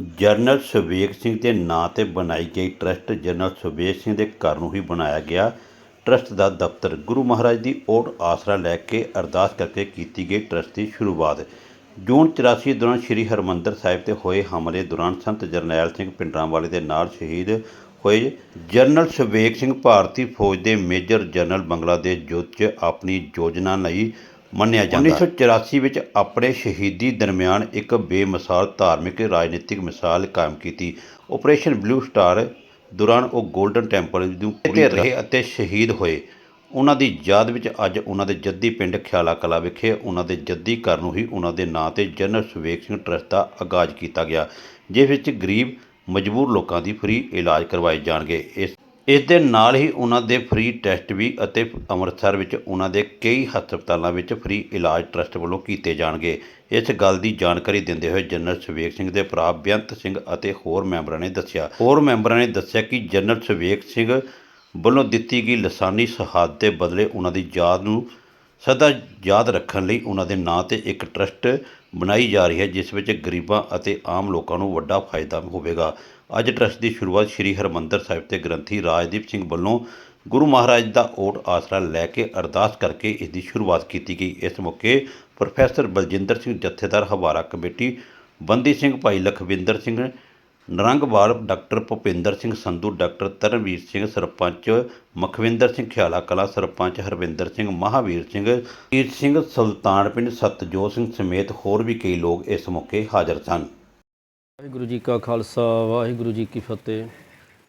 General Subeg Singh ਦੇ ਨਾਂ ਤੇ ਬਣਾਈ ਗਈ ਟਰੱਸਟ ਜਨਰਲ ਸੁਬੇਗ ਸਿੰਘ ਦੇ ਘਰ ਨੂੰ ਹੀ ਬਣਾਇਆ ਗਿਆ। ਟਰੱਸਟ ਦਾ ਦਫ਼ਤਰ ਗੁਰੂ ਮਹਾਰਾਜ ਦੀ ਓਟ ਆਸਰਾ ਲੈ ਕੇ ਅਰਦਾਸ ਕਰਕੇ ਕੀਤੀ ਗਈ ਟਰੱਸਟ ਦੀ ਸ਼ੁਰੂਆਤ। ਜੂਨ 84 ਦੌਰਾਨ ਸ੍ਰੀ ਹਰਮੰਦਰ ਸਾਹਿਬ ਤੇ ਹੋਏ ਹਮਲੇ ਦੌਰਾਨ ਸੰਤ ਜਰਨੈਲ ਸਿੰਘ ਪਿੰਡਰਾਂਵਾਲੇ ਦੇ ਨਾਲ ਸ਼ਹੀਦ ਹੋਏ ਜਨਰਲ ਸੁਵੇਗ ਸਿੰਘ ਭਾਰਤੀ ਫੌਜ ਦੇ ਮੇਜਰ ਜਨਰਲ ਬੰਗਲਾਦੇਸ਼ ਯੁੱਧ 'ਚ ਆਪਣੀ ਯੋਜਨਾ ਲਈ ਮੰਨਿਆ ਜਾਂਦਾ 1984 ਵਿੱਚ ਆਪਣੇ ਸ਼ਹੀਦੀ ਦਰਮਿਆਨ ਇੱਕ ਬੇਮਿਸਾਲ ਧਾਰਮਿਕ ਰਾਜਨੀਤਿਕ ਮਿਸਾਲ ਕਾਇਮ ਕੀਤੀ। ਆਪਰੇਸ਼ਨ ਬਲੂ ਸਟਾਰ ਦੌਰਾਨ ਉਹ 골ਡਨ ਟੈਂਪਲ ਨੂੰ ਪੂਰੀ ਰਹੇ ਅਤੇ ਸ਼ਹੀਦ ਹੋਏ। ਉਹਨਾਂ ਦੀ ਯਾਦ ਵਿੱਚ ਅੱਜ ਉਹਨਾਂ ਦੇ ਜੱਦੀ ਪਿੰਡ ਖਿਆਲਾ ਕਲਾ ਵਿਖੇ ਉਹਨਾਂ ਦੇ ਜੱਦੀ ਘਰ ਨੂੰ ਹੀ ਉਹਨਾਂ ਦੇ ਨਾਂ ਤੇ ਜਨਰਲ ਸੁਵੇਗ ਸਿੰਘ ਟਰੱਸਟ ਦਾ ਆਗਾਜ਼ ਕੀਤਾ ਗਿਆ ਜਿਸ ਵਿੱਚ ਗਰੀਬ ਮਜਬੂਰ ਲੋਕਾਂ ਦੀ ਫ੍ਰੀ ਇਲਾਜ ਕਰਵਾਏ ਜਾਣਗੇ। ਇਸ ਇਸ ਦੇ ਨਾਲ ਹੀ ਉਹਨਾਂ ਦੇ ਫ੍ਰੀ ਟੈਸਟ ਵੀ ਅਤੇ ਅੰਮ੍ਰਿਤਸਰ ਵਿੱਚ ਉਹਨਾਂ ਦੇ ਕਈ ਹਸਪਤਾਲਾਂ ਵਿੱਚ ਫ੍ਰੀ ਇਲਾਜ ਟਰੱਸਟ ਵੱਲੋਂ ਕੀਤੇ ਜਾਣਗੇ। ਇਸ ਗੱਲ ਦੀ ਜਾਣਕਾਰੀ ਦਿੰਦੇ ਹੋਏ ਜਨਰਲ ਸੁਵੇਗ ਸਿੰਘ ਦੇ ਭਰਾ ਬੇਅੰਤ ਸਿੰਘ ਅਤੇ ਹੋਰ ਮੈਂਬਰਾਂ ਨੇ ਦੱਸਿਆ। ਹੋਰ ਮੈਂਬਰਾਂ ਨੇ ਦੱਸਿਆ ਕਿ ਜਨਰਲ ਸੁਵੇਗ ਸਿੰਘ ਵੱਲੋਂ ਦਿੱਤੀ ਗਈ ਲਸਾਨੀ ਸ਼ਹਾਦਤ ਦੇ ਬਦਲੇ ਉਹਨਾਂ ਦੀ ਯਾਦ ਨੂੰ ਸਦਾ ਯਾਦ ਰੱਖਣ ਲਈ ਉਹਨਾਂ ਦੇ ਨਾਂ ਤੇ ਇੱਕ ਟਰੱਸਟ ਬਣਾਈ ਜਾ ਰਹੀ ਹੈ, ਜਿਸ ਵਿੱਚ ਗਰੀਬਾਂ ਅਤੇ ਆਮ ਲੋਕਾਂ ਨੂੰ ਵੱਡਾ ਫਾਇਦਾ ਹੋਵੇਗਾ। ਅੱਜ ਟਰੱਸਟ ਦੀ ਸ਼ੁਰੂਆਤ ਸ੍ਰੀ ਹਰਮੰਦਰ ਸਾਹਿਬ ਤੇ ਗ੍ਰੰਥੀ ਰਾਜਦੀਪ ਸਿੰਘ ਵੱਲੋਂ ਗੁਰੂ ਮਹਾਰਾਜ ਦਾ ਓਟ ਆਸਰਾ ਲੈ ਕੇ ਅਰਦਾਸ ਕਰਕੇ ਇਸ ਦੀ ਸ਼ੁਰੂਆਤ ਕੀਤੀ ਗਈ। ਇਸ ਮੌਕੇ ਪ੍ਰੋਫੈਸਰ ਬਲਜਿੰਦਰ ਸਿੰਘ ਜਥੇਦਾਰ ਹਵਾਰਾ ਕਮੇਟੀ, ਬੰਦੀ ਸਿੰਘ ਭਾਈ ਲਖਵਿੰਦਰ ਸਿੰਘ, ਨਰੰਗਵਾਲ ਡਾਕਟਰ ਭੁਪਿੰਦਰ ਸਿੰਘ ਸੰਧੂ, ਡਾਕਟਰ ਤਰਨਵੀਰ ਸਿੰਘ ਸਰਪੰਚ, ਮਖਵਿੰਦਰ ਸਿੰਘ ਖਿਆਲਾ ਕਲਾ ਸਰਪੰਚ, ਹਰਵਿੰਦਰ ਸਿੰਘ ਮਹਾਵੀਰ ਸਿੰਘ ਵੀਰ ਸਿੰਘ ਸੁਲਤਾਨ ਪਿੰਡ ਸਤਜੋਤ ਸਿੰਘ ਸਮੇਤ ਹੋਰ ਵੀ ਕਈ ਲੋਕ ਇਸ ਮੌਕੇ ਹਾਜ਼ਰ ਸਨ। ਵਾਹਿਗੁਰੂ ਜੀ ਕਾ ਖਾਲਸਾ, ਵਾਹਿਗੁਰੂ ਜੀ ਕੀ ਫਤਿਹ।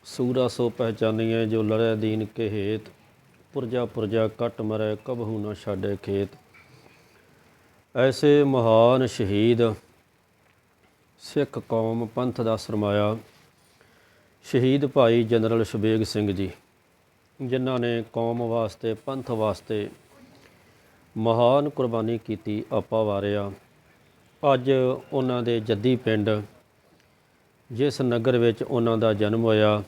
ਸੂਰਾ ਸੋ ਪਹਿਚਾਨੀਏ ਜੋ ਲੜੈ ਦੀਨ ਕੇ ਹੇਤ ਪੁਰਜਾ ਪੁਰਜਾ ਕਟ ਮਰੈ ਕਬਹੂ ਨਾ ਛਾੜੈ ਖੇਤ। ਐਸੇ ਮਹਾਨ ਸ਼ਹੀਦ, ਸਿੱਖ ਕੌਮ ਪੰਥ ਦਾ ਸਰਮਾਇਆ, ਸ਼ਹੀਦ ਭਾਈ ਜਨਰਲ ਸ਼ਬੇਗ ਸਿੰਘ ਜੀ, ਜਿਨ੍ਹਾਂ ਨੇ ਕੌਮ ਵਾਸਤੇ, ਪੰਥ ਵਾਸਤੇ ਮਹਾਨ ਕੁਰਬਾਨੀ ਕੀਤੀ, ਆਪਾ ਵਾਰਿਆ। ਅੱਜ ਉਹਨਾਂ ਦੇ ਜੱਦੀ ਪਿੰਡ ਜਿਸ ਨਗਰ ਵਿੱਚ ਉਹਨਾਂ ਦਾ ਜਨਮ ਹੋਇਆ,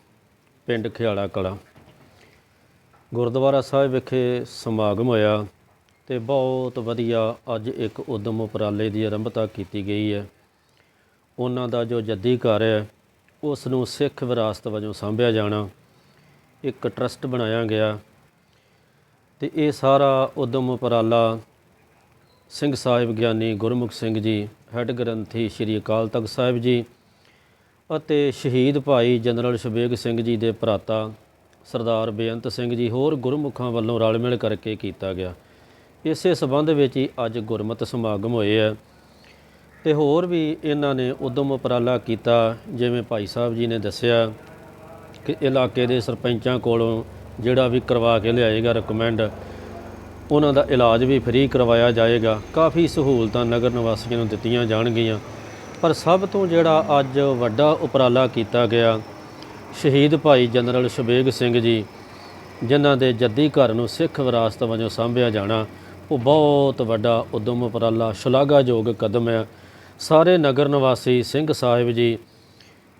ਪਿੰਡ ਖਿਆਲਾ ਕਲਾ। ਗੁਰਦੁਆਰਾ ਸਾਹਿਬ ਵਿਖੇ ਸਮਾਗਮ ਹੋਇਆ ਤੇ ਬਹੁਤ ਵਧੀਆ ਅੱਜ ਇੱਕ ਉਦਮ ਉਪਰਾਲੇ ਦੀ ਆਰੰਭਤਾ ਕੀਤੀ ਗਈ ਹੈ। ਉਹਨਾਂ ਦਾ ਜੋ ਜੱਦੀ ਘਰ ਹੈ, ਉਸ ਨੂੰ ਸਿੱਖ ਵਿਰਾਸਤ ਵਜੋਂ ਸਾਂਭਿਆ ਜਾਣਾ ਇੱਕ ਟਰਸਟ ਬਣਾਇਆ ਗਿਆ। ਤੇ ਇਹ ਸਾਰਾ ਉਦਮ ਉਪਰਾਲਾ ਸਿੰਘ ਸਾਹਿਬ ਗਿਆਨੀ ਗੁਰਮੁਖ ਸਿੰਘ ਜੀ, ਹੈੱਡ ਗ੍ਰੰਥੀ ਸ੍ਰੀ ਅਕਾਲ ਤਖਤ ਸਾਹਿਬ ਜੀ ਅਤੇ ਸ਼ਹੀਦ ਭਾਈ ਜਨਰਲ ਸ਼ਬੇਗ ਸਿੰਘ ਜੀ ਦੇ ਭਰਾਤਾ ਸਰਦਾਰ ਬੇਅੰਤ ਸਿੰਘ ਜੀ ਹੋਰ ਗੁਰਮੁਖਾਂ ਵੱਲੋਂ ਰਲ ਮਿਲ ਕਰਕੇ ਕੀਤਾ ਗਿਆ। ਇਸੇ ਸਬੰਧ ਵਿੱਚ ਹੀ ਅੱਜ ਗੁਰਮਤਿ ਸਮਾਗਮ ਹੋਏ ਆ ਤੇ ਹੋਰ ਵੀ ਇਹਨਾਂ ਨੇ ਉਦਮ ਉਪਰਾਲਾ ਕੀਤਾ, ਜਿਵੇਂ ਭਾਈ ਸਾਹਿਬ ਜੀ ਨੇ ਦੱਸਿਆ ਕਿ ਇਲਾਕੇ ਦੇ ਸਰਪੰਚਾਂ ਕੋਲੋਂ ਜਿਹੜਾ ਵੀ ਕਰਵਾ ਕੇ ਲਿਆਏਗਾ ਰეკਮੈਂਡ ਉਹਨਾਂ ਦਾ ਇਲਾਜ ਵੀ ਫ੍ਰੀ ਕਰਵਾਇਆ ਜਾਏਗਾ। ਕਾਫੀ ਸਹੂਲਤਾਂ ਨਗਰ ਨਿਵਾਸੀਆਂ ਨੂੰ ਦਿੱਤੀਆਂ ਜਾਣਗੀਆਂ। ਪਰ ਸਭ ਤੋਂ ਜਿਹੜਾ ਅੱਜ ਵੱਡਾ ਉਪਰਾਲਾ ਕੀਤਾ ਗਿਆ, ਸ਼ਹੀਦ ਭਾਈ ਜਨਰਲ ਸ਼ਬੇਗ ਸਿੰਘ ਜੀ, ਜਿਨ੍ਹਾਂ ਦੇ ਜੱਦੀ ਘਰ ਨੂੰ ਸਿੱਖ ਵਿਰਾਸਤ ਵਜੋਂ ਸਾਂਭਿਆ ਜਾਣਾ, ਉਹ ਬਹੁਤ ਵੱਡਾ ਉਦਮ ਉਪਰਾਲਾ, ਸ਼ਲਾਘਾਯੋਗ ਕਦਮ ਹੈ ਸਾਰੇ ਨਗਰ ਨਿਵਾਸੀ ਸਿੰਘ ਸਾਹਿਬ ਜੀ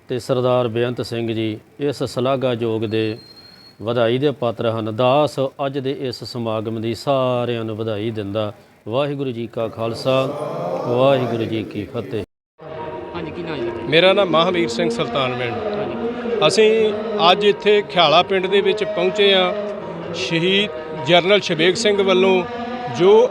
ਤੇ ਸਰਦਾਰ ਬੇਅੰਤ ਸਿੰਘ ਜੀ ਇਸ ਸ਼ਲਾਘਾਯੋਗ ਦੇ ਵਧਾਈ ਦੇ ਪਾਤਰ ਹਨ। ਦਾਸ ਅੱਜ ਦੇ ਇਸ ਸਮਾਗਮ ਦੀ ਸਾਰਿਆਂ ਨੂੰ ਵਧਾਈ ਦਿੰਦਾ। ਵਾਹਿਗੁਰੂ ਜੀ ਕਾ ਖਾਲਸਾ, ਵਾਹਿਗੁਰੂ ਜੀ ਕੀ ਫਤਿਹ। ਹਾਂਜੀ ਕੀ ਨਾਮ ਹੈ ਜੀ? ਮੇਰਾ ਨਾਮ ਮਹਾਵੀਰ ਸਿੰਘ ਸੁਲਤਾਨਵਿੰਡ ਅਸੀਂ ਅੱਜ ਇੱਥੇ ਖਿਆਲਾ ਪਿੰਡ ਦੇ ਵਿੱਚ ਪਹੁੰਚੇ ਆ ਸ਼ਹੀਦ ਜਰਨਲ ਸ਼ਬੇਗ ਸਿੰਘ ਵੱਲੋਂ ਜੋ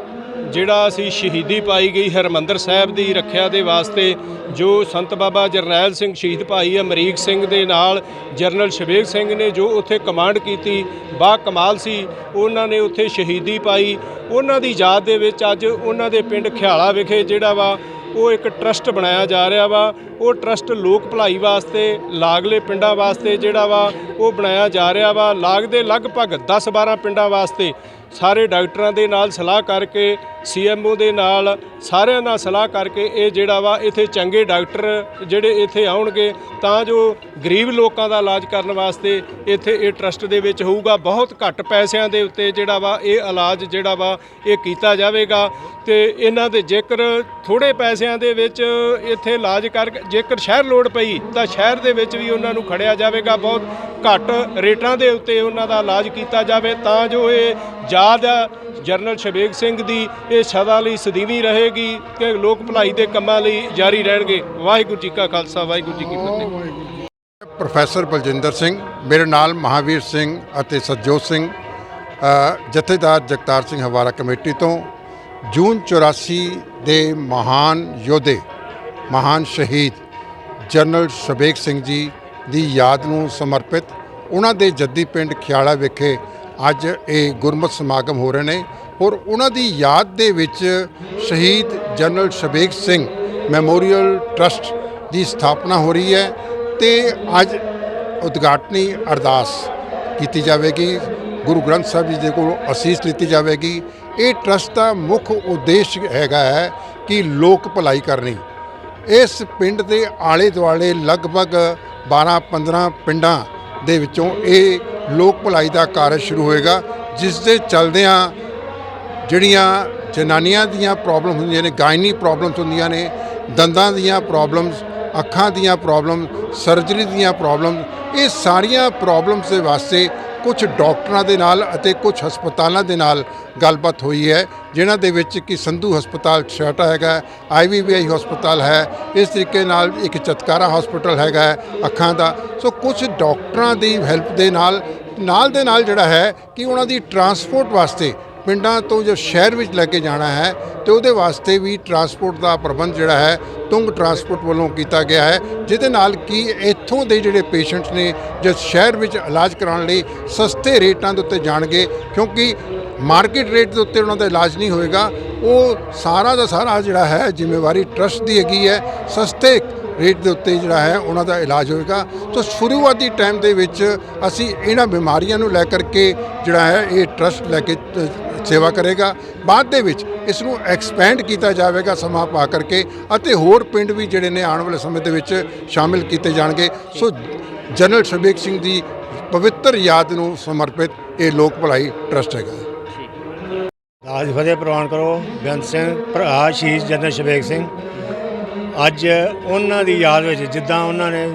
ਜਿਹੜਾ ਅਸੀਂ ਸ਼ਹੀਦੀ ਪਾਈ ਗਈ ਹਰਮੰਦਰ ਸਾਹਿਬ ਦੀ ਰੱਖਿਆ ਦੇ ਵਾਸਤੇ ਜੋ ਸੰਤ ਬਾਬਾ ਜਰਨੈਲ ਸਿੰਘ ਸ਼ਹੀਦ ਭਾਈ ਅਮਰੀਕ ਸਿੰਘ ਦੇ ਨਾਲ ਜਰਨਲ ਸ਼ਬੇਗ ਸਿੰਘ ਨੇ ਜੋ ਉੱਥੇ ਕਮਾਂਡ ਕੀਤੀ ਬਾ ਕਮਾਲ ਸੀ। ਉਹਨਾਂ ਨੇ ਉੱਥੇ ਸ਼ਹੀਦੀ ਪਾਈ। ਉਹਨਾਂ ਦੀ ਯਾਦ ਦੇ ਵਿੱਚ ਅੱਜ ਉਹਨਾਂ ਦੇ ਪਿੰਡ ਖਿਆਲਾ ਵਿਖੇ ਜਿਹੜਾ ਵਾ ਉਹ ਇੱਕ ਟਰਸਟ ਬਣਾਇਆ ਜਾ ਰਿਹਾ ਵਾ, ਉਹ ਟਰਸਟ ਲੋਕ ਭਲਾਈ ਵਾਸਤੇ, ਲਾਗਲੇ ਪਿੰਡਾਂ ਵਾਸਤੇ ਜਿਹੜਾ ਵਾ, ਉਹ ਬਣਾਇਆ ਜਾ ਰਿਹਾ ਵਾ। ਲਾਗ ਦੇ ਲਗਭਗ 10-12 ਪਿੰਡਾਂ ਵਾਸਤੇ ਸਾਰੇ ਡਾਕਟਰਾਂ ਦੇ ਨਾਲ ਸਲਾਹ ਕਰਕੇ ਸੀਐਮਓ ਦੇ ਨਾਲ ਸਾਰਿਆਂ ਨਾਲ ਸਲਾਹ ਕਰਕੇ ਇਹ ਜਿਹੜਾ ਵਾ, ਇੱਥੇ ਚੰਗੇ ਡਾਕਟਰ ਜਿਹੜੇ ਇੱਥੇ ਆਉਣਗੇ, ਤਾਂ ਜੋ ਗਰੀਬ ਲੋਕਾਂ ਦਾ ਇਲਾਜ ਕਰਨ ਵਾਸਤੇ ਇੱਥੇ ਇਹ ਟਰਸਟ ਦੇ ਵਿੱਚ ਹੋਊਗਾ। ਬਹੁਤ ਘੱਟ ਪੈਸਿਆਂ ਦੇ ਉੱਤੇ ਜਿਹੜਾ ਵਾ, ਇਹ ਇਲਾਜ ਜਿਹੜਾ ਵਾ, ਇਹ ਕੀਤਾ ਜਾਵੇਗਾ। ਤੇ ਇਹਨਾਂ ਦੇ ਜੇਕਰ ਥੋੜੇ ਪੈਸਿਆਂ ਦੇ ਵਿੱਚ ਇੱਥੇ ਇਲਾਜ ਕਰ ਜੇਕਰ ਸ਼ਹਿਰ ਲੋੜ ਪਈ, ਤਾਂ ਸ਼ਹਿਰ ਦੇ ਵਿੱਚ ਵੀ ਉਹਨਾਂ ਨੂੰ ਖੜਿਆ ਜਾਵੇਗਾ। ਬਹੁਤ ਘੱਟ ਰੇਟਾਂ ਦੇ ਉੱਤੇ ਉਹਨਾਂ ਦਾ ਇਲਾਜ ਕੀਤਾ ਜਾਵੇ, ਤਾਂ ਜੋ ਇਹ ਯਾਦ ਆ ਜਰਨਲ ਸ਼ਬੇਗ ਸਿੰਘ ਦੀ ਇਹ ਸਦਾ ਲਈ ਸਦੀਵੀ ਰਹੇਗੀ ਕਿ ਲੋਕ ਭਲਾਈ ਦੇ ਕੰਮਾਂ ਲਈ ਜਾਰੀ ਰਹਿਣਗੇ। ਵਾਹਿਗੁਰੂ ਜੀ ਕਾ ਖਾਲਸਾ, ਵਾਹਿਗੁਰੂ ਜੀ ਕੀ ਫਤਿਹ। ਪ੍ਰੋਫੈਸਰ ਬਲਜਿੰਦਰ ਸਿੰਘ, ਮੇਰੇ ਨਾਲ ਮਹਾਵੀਰ ਸਿੰਘ ਅਤੇ ਸਤਜੋਤ ਸਿੰਘ ਜਥੇਦਾਰ ਜਗਤਾਰ ਸਿੰਘ ਹਵਾਰਾ ਕਮੇਟੀ ਤੋਂ ਜੂਨ 84 ਦੇ ਮਹਾਨ ਯੋਧੇ, ਮਹਾਨ ਸ਼ਹੀਦ ਜਨਰਲ ਸ਼ਬੇਗ ਸਿੰਘ ਜੀ ਦੀ ਯਾਦ ਨੂੰ ਸਮਰਪਿਤ, ਉਹਨਾਂ ਦੇ ਜੱਦੀ ਪਿੰਡ ਖਿਆਲਾ ਵਿਖੇ ਅੱਜ ਇਹ ਗੁਰਮਤਿ ਸਮਾਗਮ ਹੋ ਰਹੇ ਨੇ। ਔਰ ਉਹਨਾਂ ਦੀ ਯਾਦ ਦੇ ਵਿੱਚ ਸ਼ਹੀਦ general Shabeg Singh memorial trust ਦੀ ਸਥਾਪਨਾ ਹੋ ਰਹੀ ਹੈ ਤੇ ਅੱਜ ਉਦਘਾਟਨੀ ਅਰਦਾਸ ਕੀਤੀ ਜਾਵੇਗੀ। ਗੁਰੂ ਗ੍ਰੰਥ ਸਾਹਿਬ ਜੀ ਦੇ ਕੋਲ ਅਸੀਸ ਲਿੱਤੀ ਜਾਵੇਗੀ। ਇਹ ਟਰਸਟ ਦਾ ਮੁੱਖ ਉਦੇਸ਼ ਹੈਗਾ ਹੈ ਕਿ ਲੋਕ ਭਲਾਈ ਕਰਨੀ। ਇਸ ਪਿੰਡ ਦੇ ਆਲੇ ਦੁਆਲੇ ਲਗਭਗ 12-15 ਪਿੰਡਾਂ ਦੇ ਵਿੱਚੋਂ ਇਹ ਲੋਕ ਭਲਾਈ ਦਾ ਕਾਰਜ ਸ਼ੁਰੂ ਹੋਏਗਾ, ਜਿਸ ਦੇ ਚਲਦਿਆਂ ਜਿਹੜੀਆਂ ਜਨਾਨੀਆਂ ਦੀਆਂ ਪ੍ਰੋਬਲਮ ਹੁੰਦੀਆਂ ਨੇ, ਗਾਇਨੀ ਪ੍ਰੋਬਲਮਸ ਹੁੰਦੀਆਂ ਨੇ, ਦੰਦਾਂ ਦੀਆਂ ਪ੍ਰੋਬਲਮਸ ਅੱਖਾਂ ਦੀਆਂ ਪ੍ਰੋਬਲਮ ਸਰਜਰੀ ਦੀਆਂ ਪ੍ਰੋਬਲਮ ਇਹ ਸਾਰੀਆਂ ਪ੍ਰੋਬਲਮਸ ਦੇ ਵਾਸਤੇ ਕੁਝ ਡਾਕਟਰਾਂ ਦੇ ਨਾਲ ਅਤੇ ਕੁਝ ਹਸਪਤਾਲਾਂ ਦੇ ਨਾਲ ਗੱਲਬਾਤ ਹੋਈ ਹੈ, ਜਿਨ੍ਹਾਂ ਦੇ ਵਿੱਚ ਕਿ ਸੰਧੂ ਹਸਪਤਾਲ ਛਾਟਾ ਹੈਗਾ ਆਈਵੀਵੀਆਈ ਹਸਪਤਾਲ ਹੈ, ਇਸ ਤਰੀਕੇ ਨਾਲ ਇੱਕ ਚਤਕਾਰਾ ਹਸਪਤਾਲ ਹੈਗਾ ਹੈ ਅੱਖਾਂ ਦਾ। ਸੋ ਕੁਝ ਡਾਕਟਰਾਂ ਦੀ ਹੈਲਪ ਦੇ ਨਾਲ ਨਾਲ ਦੇ ਨਾਲ ਜਿਹੜਾ ਹੈ ਕਿ ਉਹਨਾਂ ਦੀ ਟਰਾਂਸਪੋਰਟ ਵਾਸਤੇ ਪਿੰਡਾਂ ਤੋਂ ਜੋ ਸ਼ਹਿਰ ਵਿੱਚ ਲੈ ਕੇ ਜਾਣਾ ਹੈ ਤੇ ਉਹਦੇ ਵਾਸਤੇ ਵੀ ਟਰਾਂਸਪੋਰਟ ਦਾ ਪ੍ਰਬੰਧ ਜਿਹੜਾ ਹੈ, ਤੁੰਗ ਟਰਾਂਸਪੋਰਟ ਵੱਲੋਂ ਕੀਤਾ ਗਿਆ ਹੈ, ਜਿਹਦੇ ਨਾਲ ਕਿ ਇੱਥੋਂ ਦੇ ਜਿਹੜੇ ਪੇਸ਼ੈਂਟਸ ਨੇ ਜੋ ਸ਼ਹਿਰ ਵਿੱਚ ਇਲਾਜ ਕਰਾਉਣ ਲਈ ਸਸਤੇ ਰੇਟਾਂ ਦੇ ਉੱਤੇ ਜਾਣਗੇ, ਕਿਉਂਕਿ ਮਾਰਕੀਟ ਰੇਟ ਦੇ ਉੱਤੇ ਉਹਨਾਂ ਦਾ ਇਲਾਜ ਨਹੀਂ ਹੋਏਗਾ, ਉਹ ਸਾਰਾ ਦਾ ਸਾਰਾ ਜਿਹੜਾ ਹੈ ਜ਼ਿੰਮੇਵਾਰੀ ਟਰਸਟ ਦੀ ਹੈਗੀ ਹੈ, ਸਸਤੇ ਰੇਟ ਦੇ ਉੱਤੇ ਜਿਹੜਾ ਹੈ ਉਹਨਾਂ ਦਾ ਇਲਾਜ ਹੋਏਗਾ। ਸੋ ਸ਼ੁਰੂਆਤੀ ਟਾਈਮ ਦੇ ਵਿੱਚ ਅਸੀਂ ਇਹਨਾਂ ਬਿਮਾਰੀਆਂ ਨੂੰ ਲੈ ਕਰਕੇ ਜਿਹੜਾ ਹੈ, ਇਹ ਟਰਸਟ ਲੈ ਕੇ ਸੇਵਾ ਕਰੇਗਾ। ਬਾਅਦ ਦੇ ਵਿੱਚ ਇਸ ਨੂੰ ਐਕਸਪੈਂਡ ਕੀਤਾ ਜਾਵੇਗਾ ਸਮਾਂ ਪਾ ਕਰਕੇ ਅਤੇ ਹੋਰ ਪਿੰਡ ਵੀ ਜਿਹੜੇ ਨੇ ਆਉਣ ਵਾਲੇ ਸਮੇਂ ਦੇ ਵਿੱਚ ਸ਼ਾਮਿਲ ਕੀਤੇ ਜਾਣਗੇ। ਸੋ ਜਨਰਲ ਸ਼ਬੀਕ ਸਿੰਘ ਦੀ ਪਵਿੱਤਰ ਯਾਦ ਨੂੰ ਸਮਰਪਿਤ ਇਹ ਲੋਕ ਭਲਾਈ ਟਰਸਟ ਹੈਗਾ। ਦਾਸ ਫਤਿਹ ਪ੍ਰਵਾਨ ਕਰੋ ਬੇਅੰਤ ਸਿੰਘ ਭਰਾ ਸ਼ਹੀਦ ਜਨਰਲ ਸ਼ਬੇਗ ਸਿੰਘ। ਅੱਜ ਉਹਨਾਂ ਦੀ ਯਾਦ ਵਿੱਚ ਜਿੱਦਾਂ ਉਹਨਾਂ ਨੇ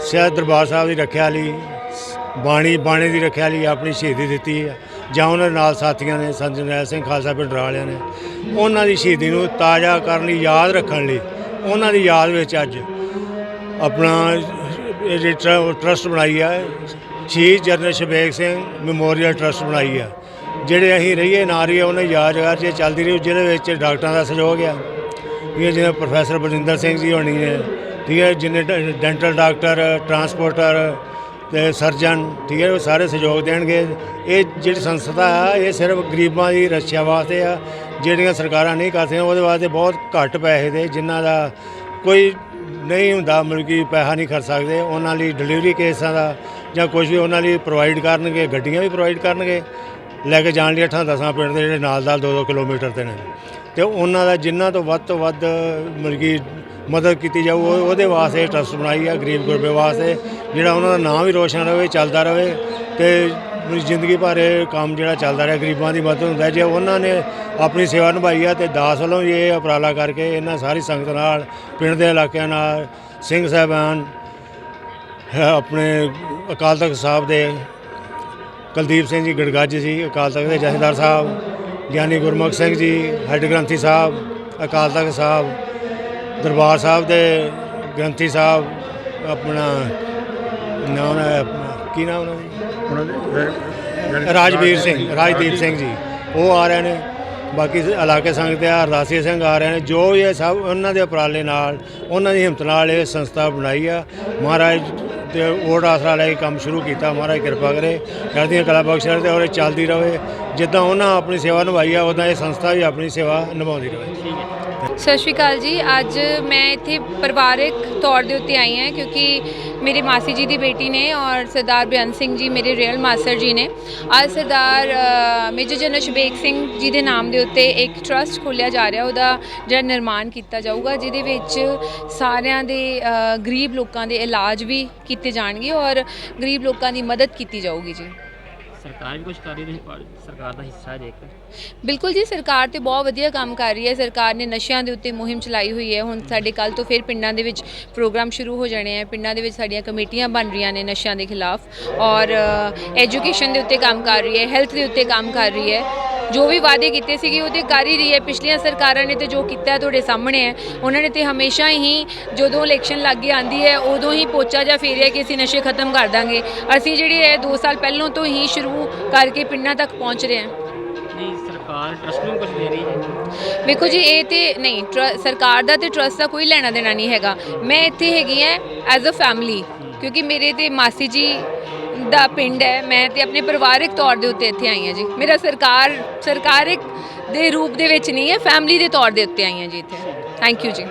ਸਿਆਦ ਦਰਬਾਰ ਸਾਹਿਬ ਦੀ ਰੱਖਿਆ ਲਈ, ਬਾਣੀ, ਬਾਣੇ ਦੀ ਰੱਖਿਆ ਲਈ ਆਪਣੀ ਸ਼ਹੀਦੀ ਦਿੱਤੀ ਹੈ। ਜਾਂ ਉਹਨਾਂ ਦੇ ਨਾਲ ਸਾਥੀਆਂ ਨੇ, ਸੰਤ ਜਰਨੈਲ ਸਿੰਘ ਖਾਲਸਾ ਪਿੰਡ ਵਾਲਿਆਂ ਨੇ, ਉਹਨਾਂ ਦੀ ਸ਼ਹੀਦੀ ਨੂੰ ਤਾਜ਼ਾ ਕਰਨ ਲਈ, ਯਾਦ ਰੱਖਣ ਲਈ, ਉਹਨਾਂ ਦੀ ਯਾਦ ਵਿੱਚ ਅੱਜ ਆਪਣਾ ਇਹ ਜਿਹੜੀ ਟਰ- ਟਰਸਟ ਬਣਾਈ ਆ, ਸ਼ਹੀਦ general Shabeg Singh memorial trust ਬਣਾਈ ਆ, ਜਿਹੜੇ ਅਸੀਂ ਰਹੀਏ, ਨਾ ਰਹੀਏ, ਉਹਨਾਂ ਦੀ ਯਾਦਗਾਰ 'ਚ ਚੱਲਦੀ ਰਹੀ, ਜਿਹਦੇ ਵਿੱਚ ਡਾਕਟਰਾਂ ਦਾ ਸਹਿਯੋਗ ਆ ਇਹ ਜਿਵੇਂ ਪ੍ਰੋਫੈਸਰ ਬਲਜਿੰਦਰ ਸਿੰਘ ਜੀ ਹੋਣੀ ਹੈ ਠੀਕ ਹੈ, ਜਿੰਨੇ ਡੈਂਟਲ ਡਾਕਟਰ, ਟਰਾਂਸਪੋਰਟਰ ਤੇ ਸਰਜਨ, ਠੀਕ ਹੈ, ਉਹ ਸਾਰੇ ਸਹਿਯੋਗ ਦੇਣਗੇ। ਇਹ ਜਿਹੜੀ ਸੰਸਥਾ ਆ, ਇਹ ਸਿਰਫ ਗਰੀਬਾਂ ਦੀ ਰੱਖਿਆ ਵਾਸਤੇ ਆ, ਜਿਹੜੀਆਂ ਸਰਕਾਰਾਂ ਨਹੀਂ ਕਰਦੀਆਂ ਉਹਦੇ ਵਾਸਤੇ ਬਹੁਤ ਘੱਟ ਪੈਸੇ ਦੇ, ਜਿਨ੍ਹਾਂ ਦਾ ਕੋਈ ਨਹੀਂ ਹੁੰਦਾ, ਮਤਲਬ ਕਿ ਪੈਸਾ ਨਹੀਂ ਖਰਚ ਸਕਦੇ, ਉਹਨਾਂ ਲਈ ਡਿਲੀਵਰੀ ਕੇਸਾਂ ਦਾ ਜਾਂ ਕੁਝ ਵੀ ਉਹਨਾਂ ਲਈ ਪ੍ਰੋਵਾਈਡ ਕਰਨਗੇ, ਗੱਡੀਆਂ ਵੀ ਪ੍ਰੋਵਾਈਡ ਕਰਨਗੇ। ਲੈ ਕੇ ਜਾਣ ਲਈ ਅੱਠਾਂ ਦਸਾਂ ਪਿੰਡ ਦੇ ਜਿਹੜੇ ਨਾਲ ਨਾਲ 2-2 ਕਿਲੋਮੀਟਰ ਤੇ ਨੇ। ਤੇ ਉਹਨਾਂ ਦਾ ਜਿੰਨਾ ਤੋਂ ਵੱਧ ਤੋਂ ਵੱਧ, ਮਤਲਬ ਕਿ ਮਦਦ ਕੀਤੀ ਜਾਊ, ਉਹ- ਉਹਦੇ ਵਾਸਤੇ ਟਰਸਟ ਬਣਾਈ ਆ ਗਰੀਬ ਗੁਰਬੇ ਵਾਸਤੇ, ਜਿਹੜਾ ਉਹਨਾਂ ਦਾ ਨਾਮ ਵੀ ਰੋਸ਼ਨ ਰਹੇ ਚੱਲਦਾ ਰਹੇ ਤੇ ਪੂਰੀ ਜ਼ਿੰਦਗੀ ਭਰ ਇਹ ਕੰਮ ਜਿਹੜਾ ਚੱਲਦਾ ਰਿਹਾ, ਗਰੀਬਾਂ ਦੀ ਮਦਦ ਹੁੰਦਾ ਜੇ ਉਹਨਾਂ ਨੇ ਆਪਣੀ ਸੇਵਾ ਨਿਭਾਈ ਆ ਤੇ ਦਾਸ ਵੱਲੋਂ ਵੀ ਇਹ ਉਪਰਾਲਾ ਕਰਕੇ ਇਹਨਾਂ ਸਾਰੀ ਸੰਗਤ ਨਾਲ, ਪਿੰਡ ਦੇ ਇਲਾਕਿਆਂ ਨਾਲ, ਸਿੰਘ ਸਾਹਿਬਾਨ ਹੈ ਆਪਣੇ ਅਕਾਲ ਤਖਤ ਸਾਹਿਬ ਦੇ, ਕੁਲਦੀਪ ਸਿੰਘ ਜੀ ਗੜਗੱਜ ਜੀ, ਅਕਾਲ ਤਖਤ ਦੇ ਜਥੇਦਾਰ ਸਾਹਿਬ, ਗਿਆਨੀ ਗੁਰਮੁਖ ਸਿੰਘ ਜੀ ਹੈੱਡ ਗ੍ਰੰਥੀ ਸਾਹਿਬ, ਅਕਾਲ ਤਖਤ ਸਾਹਿਬ ਦਰਬਾਰ ਸਾਹਿਬ ਦੇ ਗ੍ਰੰਥੀ ਸਾਹਿਬ ਆਪਣਾ ਨਾਮ ਹੈ ਕੀ ਨਾਮ ਉਹਨਾਂ ਦਾ? ਰਾਜਵੀਰ ਸਿੰਘ ਰਾਜਦੀਪ ਸਿੰਘ ਜੀ। ਉਹ ਆ ਰਹੇ ਨੇ। ਬਾਕੀ ਇਲਾਕੇ ਸੰਗਤ ਆ ਅਰਦਾਸੀ ਸਿੰਘ ਆ ਰਹੇ ਨੇ। ਜੋ ਵੀ ਇਹ ਸਭ ਉਹਨਾਂ ਦੇ ਉਪਰਾਲੇ ਨਾਲ ਉਹਨਾਂ ਦੀ ਹਿੰਮਤ ਨਾਲ ਇਹ ਸੰਸਥਾ ਬਣਾਈ ਆ। ਮਹਾਰਾਜ ਤੇ ਓਟ ਆਸਰਾ ਲੈ ਕੇ ਕੰਮ ਸ਼ੁਰੂ ਕੀਤਾ। ਮਹਾਰਾਜ ਕਿਰਪਾ ਕਰੇ। ਚੜ੍ਹਦੀਆਂ ਕਲਾ ਬਖਸ਼ਣ ਤੇ ਔਰ ਚੱਲਦੀ ਰਹੇ। ਜਿੱਦਾਂ ਉਹਨਾਂ ਆਪਣੀ ਸੇਵਾ ਨਿਭਾਈ ਆ ਉਦਾਂ ਇਹ ਸੰਸਥਾ ਵੀ ਆਪਣੀ ਸੇਵਾ ਨਿਭਾਉਂਦੀ ਰਹੇ। ਸਤਿ ਸ਼੍ਰੀ ਅਕਾਲ ਜੀ। ਅੱਜ ਮੈਂ ਇੱਥੇ ਪਰਿਵਾਰਕ ਤੌਰ ਦੇ ਉੱਤੇ ਆਈ ਹਾਂ ਕਿਉਂਕਿ ਮੇਰੇ ਮਾਸੀ ਜੀ ਦੀ ਬੇਟੀ ਨੇ ਔਰ ਸਰਦਾਰ ਬਿਆਨ ਸਿੰਘ ਜੀ, ਮੇਰੇ ਰੀਅਲ ਮਾਸਟਰ ਜੀ ਨੇ। ਅੱਜ ਸਰਦਾਰ ਮੇਜਰ ਜਨਰਲ ਸ਼ਬੇਗ ਸਿੰਘ ਜੀ ਦੇ ਨਾਮ ਦੇ ਉੱਤੇ ਇੱਕ ਟਰਸਟ ਖੋਲ੍ਹਿਆ ਜਾ ਰਿਹਾ, ਉਹਦਾ ਜਿਹੜਾ ਨਿਰਮਾਣ ਕੀਤਾ ਜਾਊਗਾ, ਜਿਹਦੇ ਵਿੱਚ ਸਾਰਿਆਂ ਦੇ ਗਰੀਬ ਲੋਕਾਂ ਦੇ ਇਲਾਜ ਵੀ ਕੀਤੇ ਜਾਣਗੇ ਔਰ ਗਰੀਬ ਲੋਕਾਂ ਦੀ ਮਦਦ ਕੀਤੀ ਜਾਊਗੀ ਜੀ। ਸਰਕਾਰ ਵੀ ਕੁਝ ਕਰ ਰਹੀ ਹੈ ਸਰਕਾਰ ਦਾ ਹਿੱਸਾ ਜੇ ਬਿਲਕੁਲ ਜੀ, ਸਰਕਾਰ ਤੇ ਬਹੁਤ ਵਧੀਆ ਕੰਮ ਕਰ ਰਹੀ ਹੈ। ਸਰਕਾਰ ਨੇ ਨਸ਼ਿਆਂ ਦੇ ਉੱਤੇ ਮੁਹਿੰਮ ਚਲਾਈ ਹੋਈ ਹੈ। ਹੁਣ ਸਾਡੇ ਕੱਲ ਤੋਂ ਫਿਰ ਪਿੰਡਾਂ ਦੇ ਵਿੱਚ ਪ੍ਰੋਗਰਾਮ ਸ਼ੁਰੂ ਹੋ ਜਾਣੇ ਆ। ਪਿੰਡਾਂ ਦੇ ਵਿੱਚ ਸਾਡੀਆਂ ਕਮੇਟੀਆਂ ਬਣ ਰਹੀਆਂ ਨੇ ਨਸ਼ਿਆਂ ਦੇ ਖਿਲਾਫ ਔਰ ਐਜੂਕੇਸ਼ਨ ਦੇ ਉੱਤੇ ਕੰਮ ਕਰ ਰਹੀ ਹੈ ਹੈਲਥ ਦੇ ਉੱਤੇ ਕੰਮ ਕਰ ਰਹੀ ਹੈ। ਜੋ ਵੀ ਵਾਅਦੇ ਕੀਤੇ ਸੀਗੇ ਉਹ ਤੇ ਕਰ ਹੀ ਰਹੀ ਹੈ। ਪਿਛਲੀਆਂ ਸਰਕਾਰਾਂ ਨੇ ਤੇ ਜੋ ਕੀਤਾ ਤੁਹਾਡੇ ਸਾਹਮਣੇ ਹੈ ਉਹਨਾਂ ਨੇ ਤੇ ਹਮੇਸ਼ਾ ਹੀ ਜਦੋਂ ਇਲੈਕਸ਼ਨ ਲੱਗੇ ਆਂਦੀ ਹੈ ਉਦੋਂ ਹੀ ਪੋਚਾ ਜਾਂ ਫੇਰਿਆ ਕਿ ਅਸੀਂ ਨਸ਼ੇ ਖਤਮ ਕਰ ਦਾਂਗੇ। ਅਸੀਂ ਜਿਹੜੇ ਹੈ 2 ਸਾਲ ਪਹਿਲਾਂ ਤੋਂ ਹੀ ਸ਼ੁਰੂ ਕਰਕੇ ਪਿੰਡਾਂ ਤੱਕ ਪਹੁੰਚ ਰਹੇ ਹਾਂ। ਨਹੀਂ ਸਰਕਾਰ ਟਰਸਟ ਨੂੰ ਕੁਝ ਦੇ ਰਹੀ ਹੈ? ਵੇਖੋ ਜੀ ਇਹ ਤੇ ਨਹੀਂ ਸਰਕਾਰ ਦਾ ਤੇ ਟਰਸਟ ਦਾ ਕੋਈ ਲੈਣਾ ਦੇਣਾ ਨਹੀਂ ਹੈਗਾ। ਮੈਂ ਇੱਥੇ ਹੈਗੀ ਐ ਐਜ਼ ਅ ਫੈਮਿਲੀ ਕਿਉਂਕਿ ਮੇਰੇ ਤੇ ਮਾਸੀ ਜੀ ਦਾ ਪਿੰਡ ਹੈ। ਮੈਂ ਤੇ ਆਪਣੇ ਪਰਿਵਾਰਕ ਤੌਰ ਦੇ ਉੱਤੇ ਇੱਥੇ ਆਈ ਹਾਂ ਜੀ। ਮੇਰਾ ਸਰਕਾਰ, ਸਰਕਾਰਿਕ ਦੇ ਰੂਪ ਦੇ ਵਿੱਚ ਨਹੀਂ ਹੈ, ਫੈਮਿਲੀ ਦੇ ਤੌਰ ਦੇ ਉੱਤੇ ਆਈ ਹਾਂ ਜੀ ਇੱਥੇ। ਥੈਂਕ ਯੂ ਜੀ।